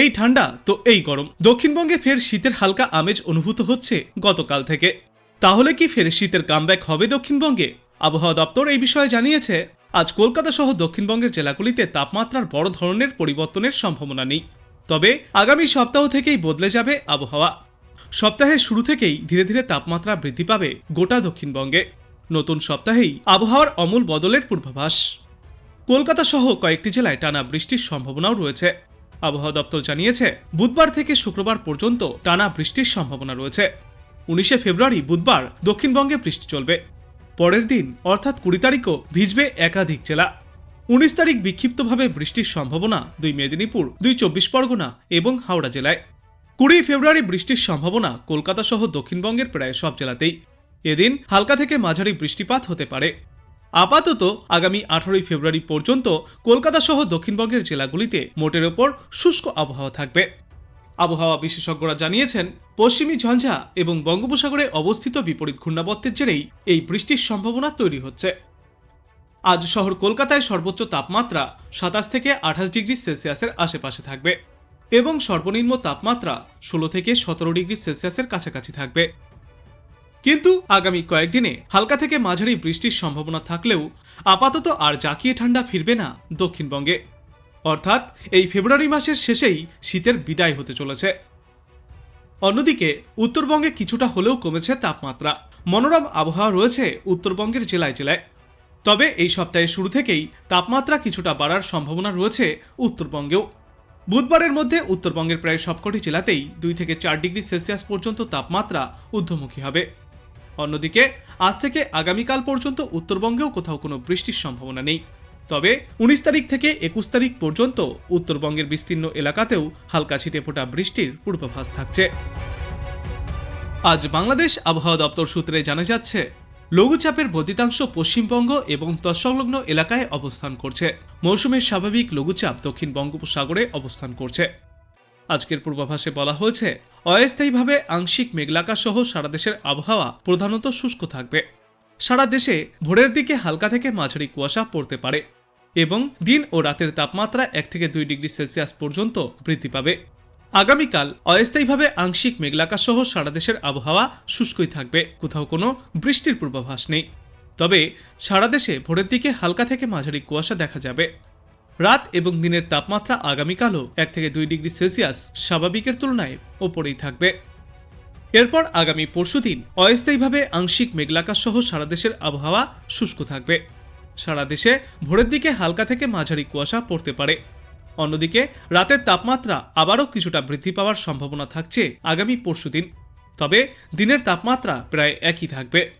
এই ঠান্ডা, তো এই গরম। দক্ষিণবঙ্গে ফের শীতের হালকা আমেজ অনুভূত হচ্ছে গতকাল থেকে। তাহলে কি ফের শীতের কামব্যাক হবে দক্ষিণবঙ্গে? আবহাওয়া দপ্তর এই বিষয়ে জানিয়েছে, আজ কলকাতা সহ দক্ষিণবঙ্গের জেলাগুলিতে তাপমাত্রার বড় ধরনের পরিবর্তনের সম্ভাবনা নেই। তবে আগামী সপ্তাহ থেকেই বদলে যাবে আবহাওয়া। সপ্তাহের শুরু থেকেই ধীরে ধীরে তাপমাত্রা বৃদ্ধি পাবে গোটা দক্ষিণবঙ্গে। নতুন সপ্তাহেই আবহাওয়ার অমূল বদলের পূর্বাভাস। কলকাতা সহ কয়েকটি জেলায় টানা বৃষ্টির সম্ভাবনাও রয়েছে। আবহাওয়া দপ্তর জানিয়েছে, বুধবার থেকে শুক্রবার পর্যন্ত টানা বৃষ্টির সম্ভাবনা রয়েছে। উনিশে ফেব্রুয়ারি বুধবার দক্ষিণবঙ্গে বৃষ্টি চলবে। পরের দিন, অর্থাৎ কুড়ি তারিখও ভিজবে একাধিক জেলা। উনিশ তারিখ বিক্ষিপ্তভাবে বৃষ্টির সম্ভাবনা দুই মেদিনীপুর, দুই চব্বিশ পরগনা এবং হাওড়া জেলায়। কুড়ি ফেব্রুয়ারি বৃষ্টির সম্ভাবনা কলকাতা সহ দক্ষিণবঙ্গের প্রায় সব জেলাতেই। এদিন হালকা থেকে মাঝারি বৃষ্টিপাত হতে পারে। আপাতত আগামী আঠারোই ফেব্রুয়ারি পর্যন্ত কলকাতা সহ দক্ষিণবঙ্গের জেলাগুলিতে মোটের ওপর শুষ্ক আবহাওয়া থাকবে। আবহাওয়া বিশেষজ্ঞরা জানিয়েছেন, পশ্চিমী ঝঞ্ঝা এবং বঙ্গোপসাগরে অবস্থিত বিপরীত ঘূর্ণাবর্তের জেরেই এই বৃষ্টির সম্ভাবনা তৈরি হচ্ছে। আজ শহর কলকাতায় সর্বোচ্চ তাপমাত্রা সাতাশ থেকে আঠাশ ডিগ্রি সেলসিয়াসের আশেপাশে থাকবে এবং সর্বনিম্ন তাপমাত্রা ষোলো থেকে সতেরো ডিগ্রি সেলসিয়াসের কাছাকাছি থাকবে। কিন্তু আগামী কয়েকদিনে হালকা থেকে মাঝারি বৃষ্টির সম্ভাবনা থাকলেও আপাতত আর জাকিয়ে ঠান্ডা ফিরবে না দক্ষিণবঙ্গে। অর্থাৎ এই ফেব্রুয়ারি মাসের শেষেই শীতের বিদায় হতে চলেছে। অন্যদিকে, উত্তরবঙ্গে কিছুটা হলেও কমেছে তাপমাত্রা। মনোরম আবহাওয়া রয়েছে উত্তরবঙ্গের জেলায় জেলায়। তবে এই সপ্তাহের শুরু থেকেই তাপমাত্রা কিছুটা বাড়ার সম্ভাবনা রয়েছে উত্তরবঙ্গেও। বুধবারের মধ্যে উত্তরবঙ্গের প্রায় সবকটি জেলাতেই দুই থেকে চার ডিগ্রি সেলসিয়াস পর্যন্ত তাপমাত্রা ঊর্ধ্বমুখী হবে। অন্যদিকে, আজ থেকে আগামীকাল পর্যন্ত উত্তরবঙ্গেও কোথাও কোনো বৃষ্টির সম্ভাবনা নেই। তবে উনিশ তারিখ থেকে একুশ তারিখ পর্যন্ত উত্তরবঙ্গের বিস্তীর্ণ এলাকাতেও হালকা ছিটে ফোটা বৃষ্টির পূর্বাভাস থাকছে। আজ বাংলাদেশ আবহাওয়া দপ্তর সূত্রে জানা যাচ্ছে, লঘুচাপের বর্ধিতাংশ পশ্চিমবঙ্গ এবং তৎসংলগ্ন এলাকায় অবস্থান করছে। মৌসুমের স্বাভাবিক লঘুচাপ দক্ষিণ বঙ্গোপসাগরে অবস্থান করছে। আজকের পূর্বাভাসে বলা হয়েছে অস্থায়ীভাবে আংশিক মেঘলাকা সহ সারা দেশের আবহাওয়া প্রধানত শুষ্ক থাকবে। সারা দেশে ভোরের দিকে হালকা থেকে মাঝারি কুয়াশা পড়তে পারে এবং দিন ও রাতের তাপমাত্রা এক থেকে দুই ডিগ্রি সেলসিয়াস পর্যন্ত বৃদ্ধি পাবে। আগামীকাল অস্থায়ীভাবে আংশিক মেঘলাকা সহ সারা দেশের আবহাওয়া শুষ্কই থাকবে, কোথাও কোনো বৃষ্টির পূর্বাভাস নেই। তবে সারা দেশে ভোরের দিকে হালকা থেকে মাঝারি কুয়াশা দেখা যাবে। রাত এবং দিনের তাপমাত্রা আগামীকালও এক থেকে দুই ডিগ্রি সেলসিয়াস স্বাভাবিকের তুলনায় ওপরেই থাকবে। এরপর আগামী পরশুদিন অস্থায়ীভাবে আংশিক মেঘলাকা সহ সারা দেশের আবহাওয়া শুষ্ক থাকবে। সারা দেশে ভোরের দিকে হালকা থেকে মাঝারি কুয়াশা পড়তে পারে। অন্যদিকে রাতের তাপমাত্রা আবারও কিছুটা বৃদ্ধি পাওয়ার সম্ভাবনা থাকছে আগামী পরশুদিন তবে দিনের তাপমাত্রা প্রায় একই থাকবে।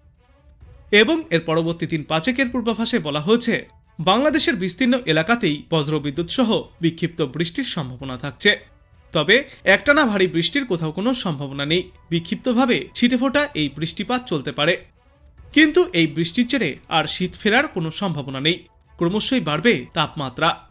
এবং এর পরবর্তী দিন পাঁচেকের পূর্বাভাসে বলা হয়েছে বাংলাদেশের বিস্তীর্ণ এলাকাতেই বজ্রবিদ্যুৎ সহ বিক্ষিপ্ত বৃষ্টির সম্ভাবনা থাকছে। তবে একটানা ভারী বৃষ্টির কোথাও কোনো সম্ভাবনা নেই। বিক্ষিপ্তভাবে ছিটেফোঁটা এই বৃষ্টিপাত চলতে পারে। কিন্তু এই বৃষ্টির জেরে আর শীত ফেরার কোনো সম্ভাবনা নেই। ক্রমশই বাড়বে তাপমাত্রা।